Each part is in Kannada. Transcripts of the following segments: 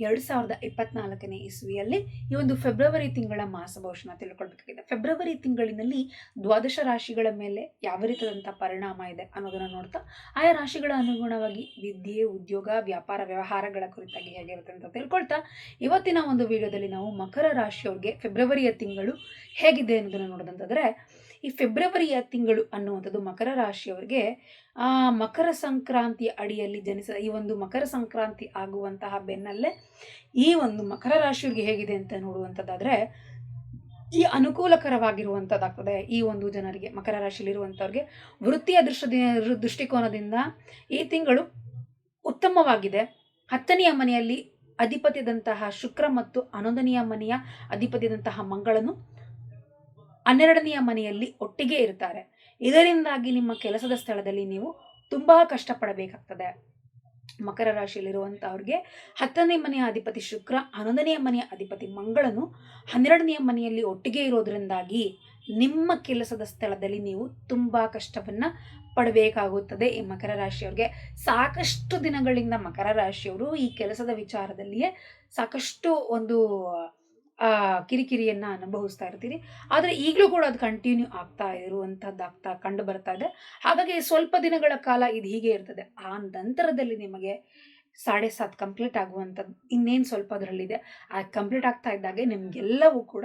ಎರಡು ಸಾವಿರದ ಇಪ್ಪತ್ನಾಲ್ಕನೇ ಇಸ್ವಿಯಲ್ಲಿ ಈ ಒಂದು ಫೆಬ್ರವರಿ ತಿಂಗಳ ಮಾಸ ಭವಿಷ್ಯನ ತಿಳ್ಕೊಳ್ಬೇಕಾಗಿದೆ. ಫೆಬ್ರವರಿ ತಿಂಗಳಿನಲ್ಲಿ ದ್ವಾದಶ ರಾಶಿಗಳ ಮೇಲೆ ಯಾವ ರೀತಿಯಾದಂಥ ಪರಿಣಾಮ ಇದೆ ಅನ್ನೋದನ್ನು ನೋಡ್ತಾ, ಆಯಾ ರಾಶಿಗಳ ಅನುಗುಣವಾಗಿ ವಿದ್ಯೆ, ಉದ್ಯೋಗ, ವ್ಯಾಪಾರ, ವ್ಯವಹಾರಗಳ ಕುರಿತಾಗಿ ಹೇಗಿರುತ್ತೆ ಅಂತ ತಿಳ್ಕೊಳ್ತಾ, ಇವತ್ತಿನ ಒಂದು ವಿಡಿಯೋದಲ್ಲಿ ನಾವು ಮಕರ ರಾಶಿಯವ್ರಿಗೆ ಫೆಬ್ರವರಿಯ ತಿಂಗಳು ಹೇಗಿದೆ ಅನ್ನೋದನ್ನು ನೋಡೋದಂತಂದರೆ ಈ ಫೆಬ್ರವರಿಯ ತಿಂಗಳು ಅನ್ನುವಂಥದ್ದು ಮಕರ ರಾಶಿಯವರಿಗೆ ಆ, ಮಕರ ಸಂಕ್ರಾಂತಿಯ ಅಡಿಯಲ್ಲಿ ಜನಿಸ ಈ ಒಂದು ಮಕರ ಸಂಕ್ರಾಂತಿ ಆಗುವಂತಹ ಬೆನ್ನಲ್ಲೇ ಈ ಒಂದು ಮಕರ ರಾಶಿಯವರಿಗೆ ಹೇಗಿದೆ ಅಂತ ನೋಡುವಂಥದ್ದಾದರೆ ಈ ಅನುಕೂಲಕರವಾಗಿರುವಂಥದ್ದಾಗ್ತದೆ ಈ ಒಂದು ಜನರಿಗೆ ಮಕರ ರಾಶಿಯಲ್ಲಿರುವಂಥವ್ರಿಗೆ. ವೃತ್ತಿಯ ದೃಷ್ಟಿ ದೃಷ್ಟಿಕೋನದಿಂದ ಈ ತಿಂಗಳು ಉತ್ತಮವಾಗಿದೆ. ಹತ್ತನೆಯ ಮನೆಯಲ್ಲಿ ಅಧಿಪತಿಯಾದಂತಹ ಶುಕ್ರ ಮತ್ತು ಹನ್ನೊಂದನೆಯ ಮನೆಯ ಅಧಿಪತಿಯಾದಂತಹ ಮಂಗಳನು ಹನ್ನೆರಡನೆಯ ಮನೆಯಲ್ಲಿ ಒಟ್ಟಿಗೆ ಇರ್ತಾರೆ. ಇದರಿಂದಾಗಿ ನಿಮ್ಮ ಕೆಲಸದ ಸ್ಥಳದಲ್ಲಿ ನೀವು ತುಂಬ ಕಷ್ಟಪಡಬೇಕಾಗ್ತದೆ. ಮಕರ ರಾಶಿಯಲ್ಲಿರುವಂಥವ್ರಿಗೆ ಹತ್ತನೇ ಮನೆಯ ಅಧಿಪತಿ ಶುಕ್ರ, ಹನ್ನೊಂದನೆಯ ಮನೆಯ ಅಧಿಪತಿ ಮಂಗಳನು ಹನ್ನೆರಡನೆಯ ಮನೆಯಲ್ಲಿ ಒಟ್ಟಿಗೆ ಇರೋದ್ರಿಂದಾಗಿ ನಿಮ್ಮ ಕೆಲಸದ ಸ್ಥಳದಲ್ಲಿ ನೀವು ತುಂಬ ಕಷ್ಟವನ್ನು ಪಡಬೇಕಾಗುತ್ತದೆ ಈ ಮಕರ ರಾಶಿಯವ್ರಿಗೆ. ಸಾಕಷ್ಟು ದಿನಗಳಿಂದ ಮಕರ ರಾಶಿಯವರು ಈ ಕೆಲಸದ ವಿಚಾರದಲ್ಲಿಯೇ ಸಾಕಷ್ಟು ಒಂದು ಕಿರಿಕಿರಿಯನ್ನ ಅನುಭವಿಸ್ತಾ ಇರ್ತೀರಿ. ಆದರೆ ಈಗಲೂ ಕೂಡ ಅದು ಕಂಟಿನ್ಯೂ ಆಗ್ತಾ ಇರುವಂಥದ್ದು ಆಗ್ತಾ ಕಂಡು ಬರ್ತಾ ಇದೆ. ಹಾಗಾಗಿ ಸ್ವಲ್ಪ ದಿನಗಳ ಕಾಲ ಇದು ಹೀಗೆ ಇರ್ತದೆ. ಆ ನಂತರದಲ್ಲಿ ನಿಮಗೆ ಸಾಡೆ ಸಾತ್ ಕಂಪ್ಲೀಟ್ ಆಗುವಂಥದ್ದು ಇನ್ನೇನು ಸ್ವಲ್ಪ ಅದರಲ್ಲಿದೆ. ಆ ಕಂಪ್ಲೀಟ್ ಆಗ್ತಾ ಇದ್ದಾಗೆ ನಿಮಗೆಲ್ಲವೂ ಕೂಡ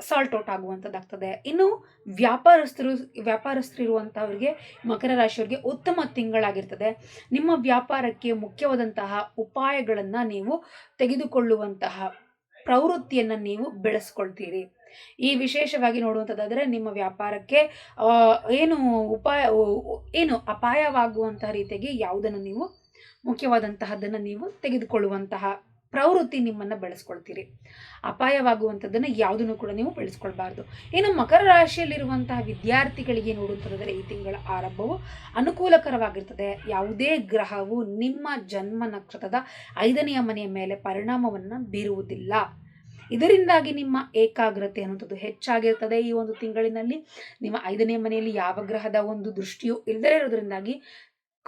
ಸಾಲ್ಟ್ ಔಟ್ ಆಗುವಂಥದ್ದಾಗ್ತದೆ ಇನ್ನು ವ್ಯಾಪಾರಸ್ಥರು ವ್ಯಾಪಾರಸ್ಥರು ಇರುವಂಥವ್ರಿಗೆ ಮಕರ ರಾಶಿಯವ್ರಿಗೆ ಉತ್ತಮ ತಿಂಗಳಾಗಿರ್ತದೆ. ನಿಮ್ಮ ವ್ಯಾಪಾರಕ್ಕೆ ಮುಖ್ಯವಾದಂತಹ ಉಪಾಯಗಳನ್ನು ನೀವು ತೆಗೆದುಕೊಳ್ಳುವಂತಹ ಪ್ರವೃತ್ತಿಯನ್ನು ನೀವು ಬೆಳೆಸ್ಕೊಳ್ತೀರಿ. ಈ ವಿಶೇಷವಾಗಿ ನೋಡುವಂಥದ್ದಾದರೆ ನಿಮ್ಮ ವ್ಯಾಪಾರಕ್ಕೆ ಏನು ಉಪಾಯ ಏನು ಅಪಾಯವಾಗುವಂತಹ ರೀತಿಯಾಗಿ ಯಾವುದನ್ನು ನೀವು ಮುಖ್ಯವಾದಂತಹದ್ದನ್ನು ನೀವು ತೆಗೆದುಕೊಳ್ಳುವಂತಹ ಪ್ರವೃತ್ತಿ ನಿಮ್ಮನ್ನು ಬೆಳೆಸ್ಕೊಳ್ತೀರಿ. ಅಪಾಯವಾಗುವಂಥದ್ದನ್ನು ಯಾವುದನ್ನು ಕೂಡ ನೀವು ಬೆಳೆಸ್ಕೊಳ್ಬಾರ್ದು. ಇನ್ನು ಮಕರ ರಾಶಿಯಲ್ಲಿರುವಂತಹ ವಿದ್ಯಾರ್ಥಿಗಳಿಗೆ ನೋಡುವಂಥದ್ದಾದರೆ ಈ ತಿಂಗಳ ಆರಂಭವು ಅನುಕೂಲಕರವಾಗಿರ್ತದೆ. ಯಾವುದೇ ಗ್ರಹವು ನಿಮ್ಮ ಜನ್ಮ ನಕ್ಷತ್ರದ ಐದನೆಯ ಮನೆಯ ಮೇಲೆ ಪರಿಣಾಮವನ್ನು ಬೀರುವುದಿಲ್ಲ. ಇದರಿಂದಾಗಿ ನಿಮ್ಮ ಏಕಾಗ್ರತೆ ಅನ್ನುವಂಥದ್ದು ಹೆಚ್ಚಾಗಿರ್ತದೆ ಈ ಒಂದು ತಿಂಗಳಿನಲ್ಲಿ. ನಿಮ್ಮ ಐದನೇ ಮನೆಯಲ್ಲಿ ಯಾವ ಗ್ರಹದ ಒಂದು ದೃಷ್ಟಿಯು ಇಲ್ಲದೇ ಇರೋದ್ರಿಂದಾಗಿ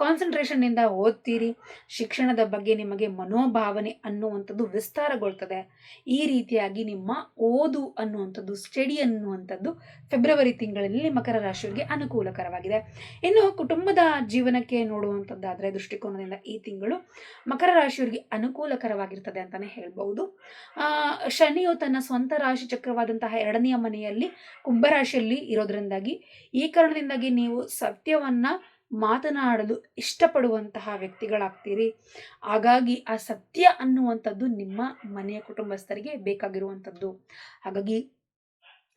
ಕಾನ್ಸಂಟ್ರೇಷನ್ನಿಂದ ಓದ್ತೀರಿ, ಶಿಕ್ಷಣದ ಬಗ್ಗೆ ನಿಮಗೆ ಮನೋಭಾವನೆ ಅನ್ನುವಂಥದ್ದು ವಿಸ್ತಾರಗೊಳ್ತದೆ. ಈ ರೀತಿಯಾಗಿ ನಿಮ್ಮ ಓದು ಅನ್ನುವಂಥದ್ದು, ಸ್ಟಡಿ ಅನ್ನುವಂಥದ್ದು ಫೆಬ್ರವರಿ ತಿಂಗಳಲ್ಲಿ ಮಕರ ರಾಶಿಯವರಿಗೆ ಅನುಕೂಲಕರವಾಗಿದೆ. ಇನ್ನು ಕುಟುಂಬದ ಜೀವನಕ್ಕೆ ನೋಡುವಂಥದ್ದಾದರೆ ದೃಷ್ಟಿಕೋನದಿಂದ ಈ ತಿಂಗಳು ಮಕರ ರಾಶಿಯವರಿಗೆ ಅನುಕೂಲಕರವಾಗಿರ್ತದೆ ಅಂತಲೇ ಹೇಳ್ಬೋದು ಶನಿಯು ತನ್ನ ಸ್ವಂತ ರಾಶಿ ಚಕ್ರವಾದಂತಹ ಎರಡನೆಯ ಮನೆಯಲ್ಲಿ ಕುಂಭರಾಶಿಯಲ್ಲಿ ಇರೋದ್ರಿಂದಾಗಿ ಈ ಕಾರಣದಿಂದಾಗಿ ನೀವು ಸತ್ಯವನ್ನು ಮಾತನಾಡಲು ಇಷ್ಟಪಡುವಂತಹ ವ್ಯಕ್ತಿಗಳಾಗ್ತೀರಿ. ಹಾಗಾಗಿ ಆ ಸತ್ಯ ಅನ್ನುವಂಥದ್ದು ನಿಮ್ಮ ಮನೆಯ ಕುಟುಂಬಸ್ಥರಿಗೆ ಬೇಕಾಗಿರುವಂಥದ್ದು. ಹಾಗಾಗಿ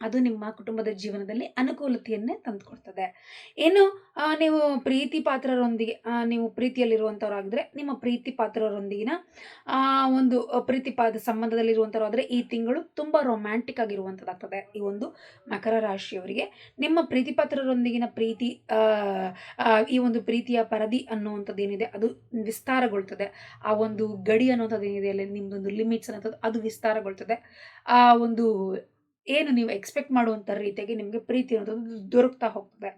ಅದು ನಿಮ್ಮ ಕುಟುಂಬದ ಜೀವನದಲ್ಲಿ ಅನುಕೂಲತೆಯನ್ನೇ ತಂದುಕೊಡ್ತದೆ. ಏನು ನೀವು ಪ್ರೀತಿ ಪಾತ್ರರೊಂದಿಗೆ ನೀವು ಪ್ರೀತಿಯಲ್ಲಿರುವಂಥವ್ರಾಗಿದ್ರೆ ನಿಮ್ಮ ಪ್ರೀತಿ ಪಾತ್ರರೊಂದಿಗಿನ ಒಂದು ಪ್ರೀತಿ ಪಾದ ಸಂಬಂಧದಲ್ಲಿರುವಂಥವ್ರಾದರೆ ಈ ತಿಂಗಳು ತುಂಬ ರೊಮ್ಯಾಂಟಿಕ್ ಆಗಿರುವಂಥದ್ದಾಗ್ತದೆ ಈ ಒಂದು ಮಕರ ರಾಶಿಯವರಿಗೆ ನಿಮ್ಮ ಪ್ರೀತಿ ಪಾತ್ರರೊಂದಿಗಿನ ಪ್ರೀತಿ ಈ ಒಂದು ಪ್ರೀತಿಯ ಪರದಿ ಅನ್ನುವಂಥದ್ದು ಏನಿದೆ ಅದು ವಿಸ್ತಾರಗೊಳ್ತದೆ. ಆ ಒಂದು ಗಡಿ ಅನ್ನೋಂಥದ್ದು ಏನಿದೆ ಅಲ್ಲಿ ನಿಮ್ಮದೊಂದು ಲಿಮಿಟ್ಸ್ ಅನ್ನೋಂಥದ್ದು ಅದು ವಿಸ್ತಾರಗೊಳ್ತದೆ. ಆ ಒಂದು ಏನು ನೀವು ಎಕ್ಸ್ಪೆಕ್ಟ್ ಮಾಡುವಂಥ ರೀತಿಯಾಗಿ ನಿಮಗೆ ಪ್ರೀತಿ ಅನ್ನೋದು ದೊರಕ್ತಾ ಹೋಗ್ತದೆ.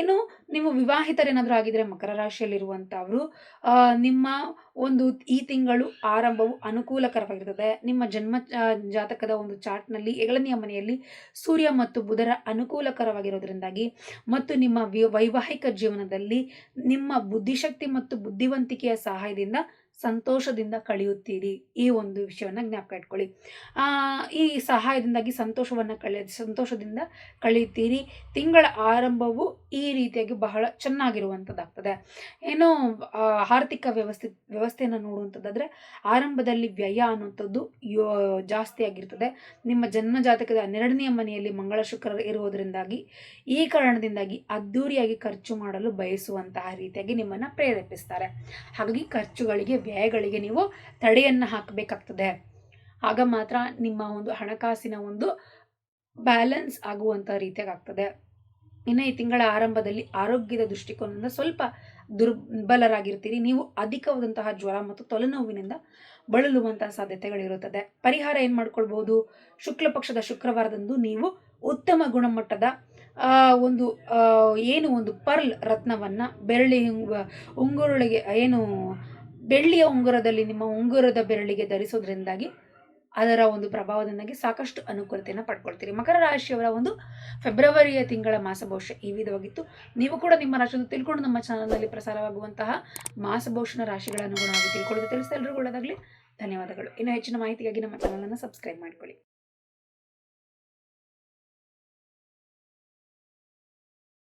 ಏನು ನೀವು ವಿವಾಹಿತರೇನಾದರೂ ಆಗಿದ್ರೆ ಮಕರ ರಾಶಿಯಲ್ಲಿರುವಂಥವರು ನಿಮ್ಮ ಒಂದು ಈ ತಿಂಗಳು ಆರಂಭವು ಅನುಕೂಲಕರವಾಗಿರ್ತದೆ. ನಿಮ್ಮ ಜನ್ಮ ಜಾತಕದ ಒಂದು ಚಾರ್ಟ್ನಲ್ಲಿ, ಏಳನೆಯ ಮನೆಯಲ್ಲಿ ಸೂರ್ಯ ಮತ್ತು ಬುಧರ ಅನುಕೂಲಕರವಾಗಿರೋದ್ರಿಂದಾಗಿ ಮತ್ತು ನಿಮ್ಮ ವೈವಾಹಿಕ ಜೀವನದಲ್ಲಿ ನಿಮ್ಮ ಬುದ್ಧಿಶಕ್ತಿ ಮತ್ತು ಬುದ್ಧಿವಂತಿಕೆಯ ಸಹಾಯದಿಂದ ಸಂತೋಷದಿಂದ ಕಳೆಯುತ್ತೀರಿ. ಈ ಒಂದು ವಿಷಯವನ್ನು ಜ್ಞಾಪಕ ಇಟ್ಕೊಳ್ಳಿ. ಈ ಸಹಾಯದಿಂದಾಗಿ ಸಂತೋಷವನ್ನು ಕಳೆಯ ಸಂತೋಷದಿಂದ ಕಳೆಯುತ್ತೀರಿ. ತಿಂಗಳ ಆರಂಭವು ಈ ರೀತಿಯಾಗಿ ಬಹಳ ಚೆನ್ನಾಗಿರುವಂಥದ್ದಾಗ್ತದೆ. ಏನೋ ಆರ್ಥಿಕ ವ್ಯವಸ್ಥೆ, ವ್ಯವಸ್ಥೆಯನ್ನು ನೋಡುವಂಥದ್ದಾದರೆ ಆರಂಭದಲ್ಲಿ ವ್ಯಯ ಅನ್ನುವಂಥದ್ದು ಯೋ, ಜಾಸ್ತಿ ಆಗಿರ್ತದೆ. ನಿಮ್ಮ ಜನ್ಮ ಜಾತಕದ ಹನ್ನೆರಡನೆಯ ಮನೆಯಲ್ಲಿ ಮಂಗಳ ಶುಕ್ರ ಇರುವುದರಿಂದಾಗಿ ಈ ಕಾರಣದಿಂದಾಗಿ ಅದ್ಧೂರಿಯಾಗಿ ಖರ್ಚು ಮಾಡಲು ಬಯಸುವಂತಹ ರೀತಿಯಾಗಿ ನಿಮ್ಮನ್ನು ಪ್ರೇರೇಪಿಸ್ತಾರೆ. ಹಾಗಾಗಿ ಖರ್ಚುಗಳಿಗೆ ವ್ಯಯಗಳಿಗೆ ನೀವು ತಡೆಯನ್ನು ಹಾಕಬೇಕಾಗ್ತದೆ. ಆಗ ಮಾತ್ರ ನಿಮ್ಮ ಒಂದು ಹಣಕಾಸಿನ ಒಂದು ಬ್ಯಾಲೆನ್ಸ್ ಆಗುವಂಥ ರೀತಿಯಾಗ್ತದೆ. ಇನ್ನು ಈ ತಿಂಗಳ ಆರಂಭದಲ್ಲಿ ಆರೋಗ್ಯದ ದೃಷ್ಟಿಕೋನದಿಂದ ಸ್ವಲ್ಪ ದುರ್ಬಲರಾಗಿರ್ತೀರಿ. ನೀವು ಅಧಿಕವಾದಂತಹ ಜ್ವರ ಮತ್ತು ತೊಲೆನೋವಿನಿಂದ ಬಳಲುವಂತಹ ಸಾಧ್ಯತೆಗಳಿರುತ್ತದೆ. ಪರಿಹಾರ ಏನು ಮಾಡ್ಕೊಳ್ಬೋದು ಶುಕ್ಲ ಪಕ್ಷದ ಶುಕ್ರವಾರದಂದು ನೀವು ಉತ್ತಮ ಗುಣಮಟ್ಟದ ಒಂದು ಏನು ಒಂದು ಪರ್ಲ್ ರತ್ನವನ್ನು, ಬೆರಳಿ ಉಂಗುರೊಳಗೆ, ಏನು ಬೆಳ್ಳಿಯ ಉಂಗುರದಲ್ಲಿ ನಿಮ್ಮ ಉಂಗುರದ ಬೆರಳಿಗೆ ಧರಿಸೋದ್ರಿಂದಾಗಿ ಅದರ ಒಂದು ಪ್ರಭಾವದಿಂದಾಗಿ ಸಾಕಷ್ಟು ಅನುಕೂಲತೆಯನ್ನು ಪಡ್ಕೊಳ್ತೀರಿ. ಮಕರ ರಾಶಿಯವರ ಒಂದು ಫೆಬ್ರವರಿಯ ತಿಂಗಳ ಮಾಸ ಈ ವಿಧವಾಗಿತ್ತು. ನೀವು ಕೂಡ ನಿಮ್ಮ ರಾಶಿಯನ್ನು ತಿಳ್ಕೊಂಡು ನಮ್ಮ ಚಾನಲ್ನಲ್ಲಿ ಪ್ರಸಾರವಾಗುವಂತಹ ಮಾಸ ಭವಿಷ್ಯನ ರಾಶಿಗಳ ಅನುಗುಣವಾಗಿ ತಿಳ್ಕೊಳ್ಳೋದು ತಿಳಿಸ್ತಾ ಎಲ್ಲರಿಗೂ ಒಳ್ಳೆಯದಾಗಲಿ. ಧನ್ಯವಾದಗಳು. ಇನ್ನು ಹೆಚ್ಚಿನ ಮಾಹಿತಿಗಾಗಿ ನಮ್ಮ ಚಾನಲನ್ನು ಸಬ್ಸ್ಕ್ರೈಬ್ ಮಾಡ್ಕೊಳ್ಳಿ.